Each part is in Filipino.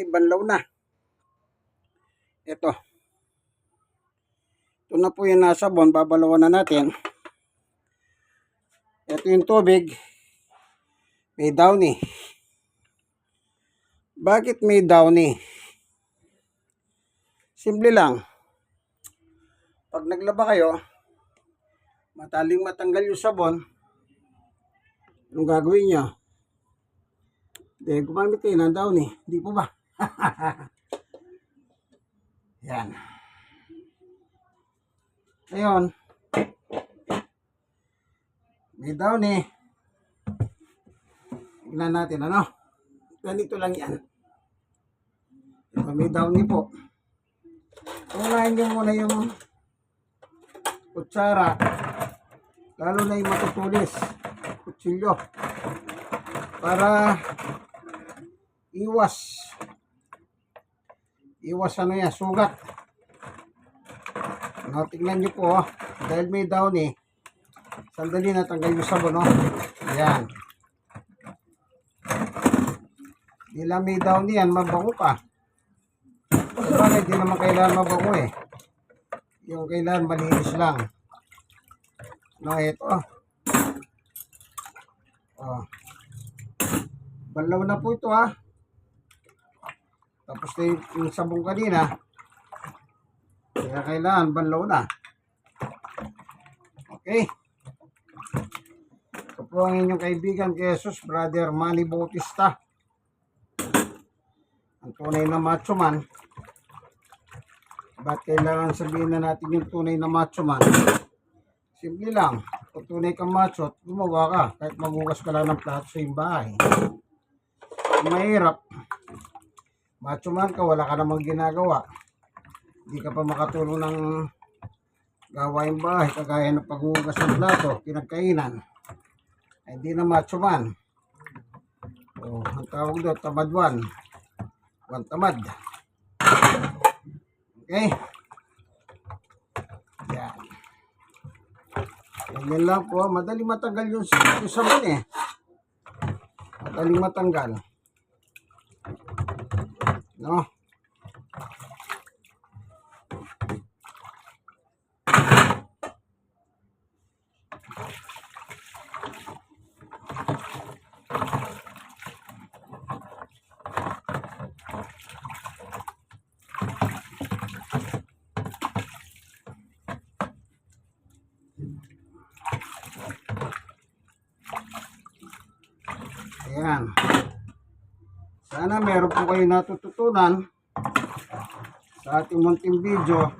banlaw na. Ito. Ito na po yung nasa bon. Babalawan na natin. Ito yung tubig. May downy. Bakit may downy? Simple lang. Pag naglaba kayo, mataling matanggal yung sabon, anong gagawin nyo? Hindi, gumamit kayo ng downy. Hindi po ba? Yan. Ngayon, may downy. Tignan natin, ano? Ganito lang yan. Ito, may downy po. Unahin nyo muna yung kutsara. Lalo na yung matutulis. Kutsilyo. Para iwas. Iwas ano yan, sugat. No, tingnan nyo po, oh. dahil may down eh. Sandali na tanggal yung sabon, oh. Ayan. Di lang may down yan, mabango pa. Sabagay, di naman kailangan mabango eh. Yung kailangan malinis lang. No, ito. Oh. Banlaw na po ito ha. Tapos yung, sabong kanina. Kaya kailangan banlaw na. Okay. Ito po ang inyong kaibigan Jesus, Brother Manny Bautista. Ang tunay na macho man. Ba't kailangan sabihin na natin yung tunay na macho man? Simple lang. Kung tunay kang macho, gumawa ka. Kahit magugas ka lang ng plato sa iyong bahay. Mahirap, macho man ka, wala ka namang ginagawa. Hindi ka pa makatulong ng gawain bahay, kagaya ng paghugas ng plato, pinagkainan. Ay, hindi na macho man. O, ang tawag doon, tamadwan. Wan tamad. Okay? Yan. Ganyan lang po. Madali matanggal yung, yung sabon eh. Madali matanggal. No? Ayan. Sana meron po kayo natututunan sa ating munting video.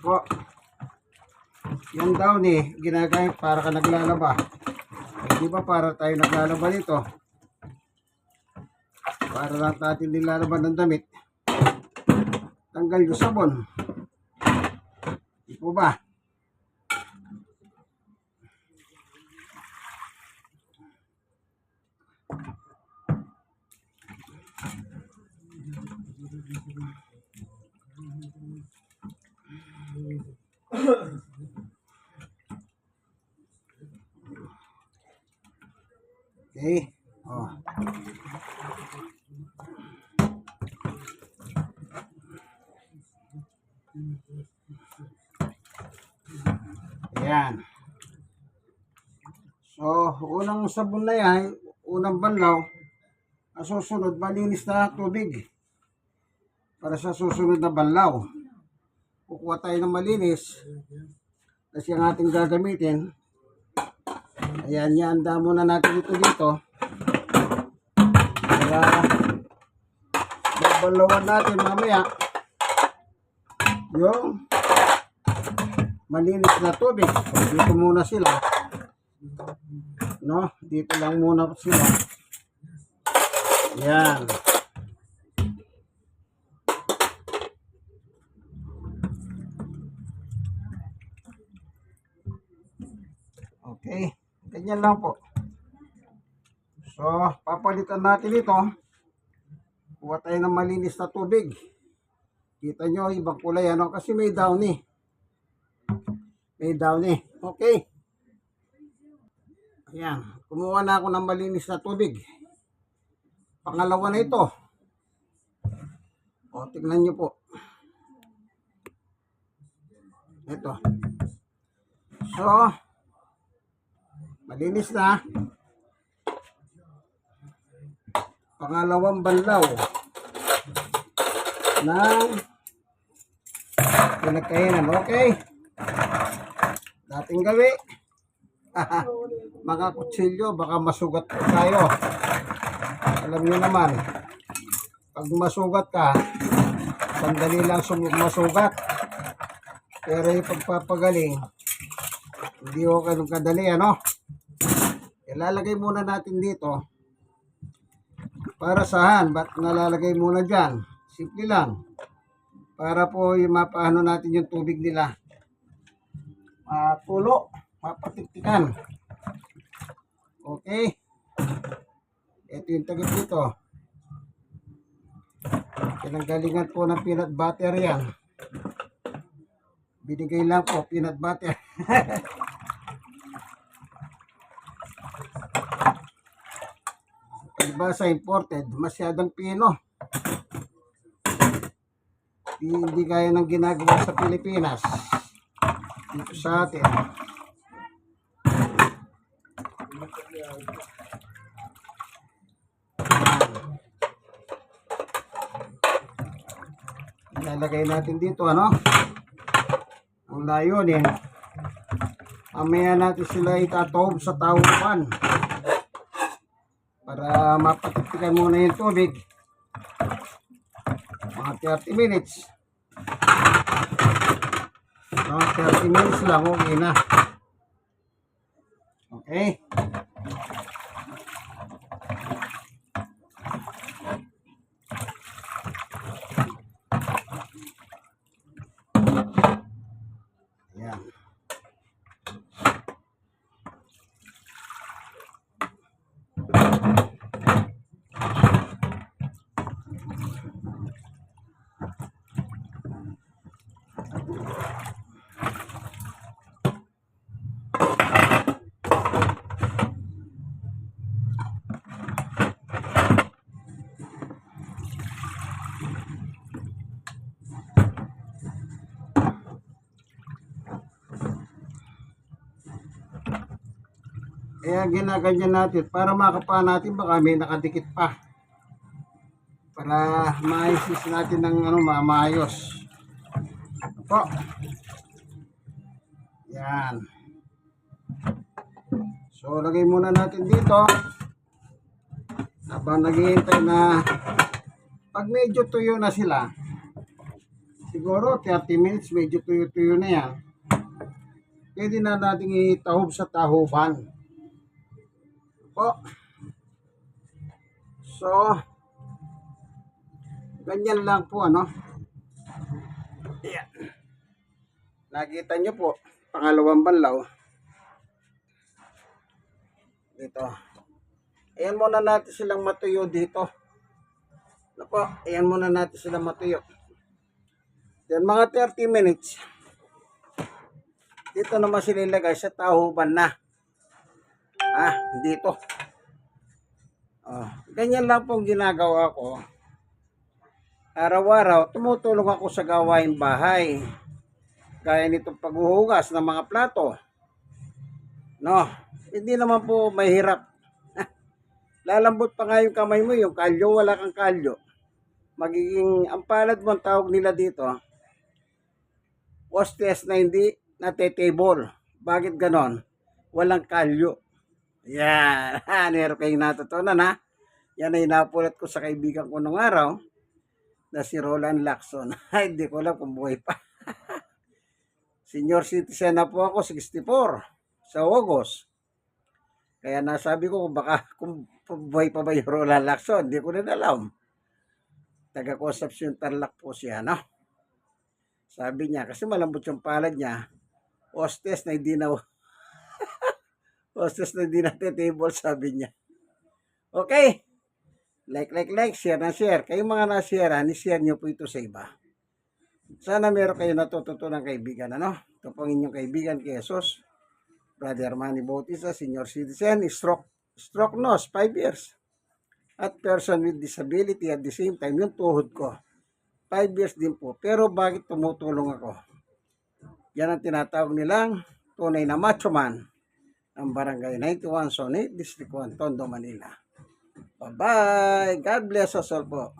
Po. Yan daw ni ginagamit para ka naglalaba. Di ba para tayo naglalaba nito? Para lang natin nilalaban ng damit. Tanggal yung sabon. Di po ba? Okay. Oh. Ayan. So, unang sabon na yan, unang banlaw, susunod, malinis na tubig. Para sa susunod na banlaw. Kukuha tayo ng malinis. Kasi ang ating gagamitin, Ayan, ihanda muna natin ito dito. Para babalawan natin mamaya yung malinis na tubig. Dito muna sila. No? Dito lang muna sila. Ayan. Okay. Ganyan lang po. So, papalitan natin ito. Kuha tayo ng malinis na tubig. Kita nyo, ibang kulay ano, kasi may downy. May downy. Okay. Ayan. Kumuha na ako ng malinis na tubig. pangalawa na ito. O, tignan nyo po. Ito. So, malinis na. Pangalawang banlaw ng pinagkainan. Okay. Dating gawi. Mga kutsilyo, baka masugat tayo. Alam niyo naman, pag masugat ka, sandali lang masugat. Pero yung pagpapagaling, hindi ko ganun kadali, ano? Ilalagay muna natin dito. Para saan? Ba't nalalagay muna dyan? Simple lang. Para po yung mapaano natin yung tubig nila. Matulo. Mapatiktikan. Okay. Ito yung tagit dito. Pinanggalingan po ng peanut butter yan. Binigay lang po peanut butter. Iba imported, masyadong pino. Di, hindi kaya ng ginagawa sa Pilipinas. Dito sa atin. Ilalagay natin dito, ano? Ang layon eh. Mamaya natin sila itatob sa tawuan. Para mapatiktikan muna yung tubig. Mga 30 minutes. Mga 30 minutes lang, okay na. Okay. Yan. Kaya ginaganyan natin para makapa natin baka may nakadikit pa. Para maayos natin ng ano, ma- maayos. Ito. Yan. So, lagay muna natin dito. Habang naghihintay na pag medyo tuyo na sila, siguro 30 minutes, medyo tuyo-tuyo na yan. Pwede na natin itahob sa tahuban po. So, ganyan lang po, ano? Ayan. Nakita nyo po, pangalawang banlaw. Dito. Ayan muna natin silang matuyo dito. Ano po, ayan muna natin silang matuyo. Then mga 30 minutes. Dito naman sila ilagay sa tahuban na. Ah, dito. Oh, ganyan lang pong ginagawa ko. Araw-araw, tumutulong ako sa gawain bahay. Gaya nitong paghuhugas ng mga plato. No, hindi naman po mahirap. Lalambot pa nga yung kamay mo, yung kalyo, wala kang kalyo. Magiging, ang palad mo, ang tawag nila dito, hostess na hindi natetable. Bakit ganon? Walang kalyo. Yan. Meron kayong natutunan ha. Yan ay napulat ko sa kaibigan ko nung araw na si Roland Lacson. Hindi ko alam kung buhay pa. Senior citizen na po ako, 64 sa August. Kaya nasabi ko baka kung buhay pa ba yung Roland Lacson. Hindi ko rin alam. Taga Concepcion Tarlac po siya, no? Sabi niya, kasi malambot yung palad niya, hostess na hindi na hostess na hindi natin table, sabi niya. Okay. Like, like, like, share na share. Kayong mga na-share, ni-share nyo po ito sa iba. Sana meron kayo natututunan kaibigan, ano? Ito po ang inyong kaibigan, kay Jesus. Brother Manny Bautista, senior citizen, stroke, stroke nose, 5 years. at person with disability at the same time yung tuhod ko. 5 years din po. Pero bakit tumutulong ako? Yan ang tinatawag nilang tunay na macho man ng Barangay 91 Sonate, District 1, Tondo, Manila. Bye-bye! God bless us all po.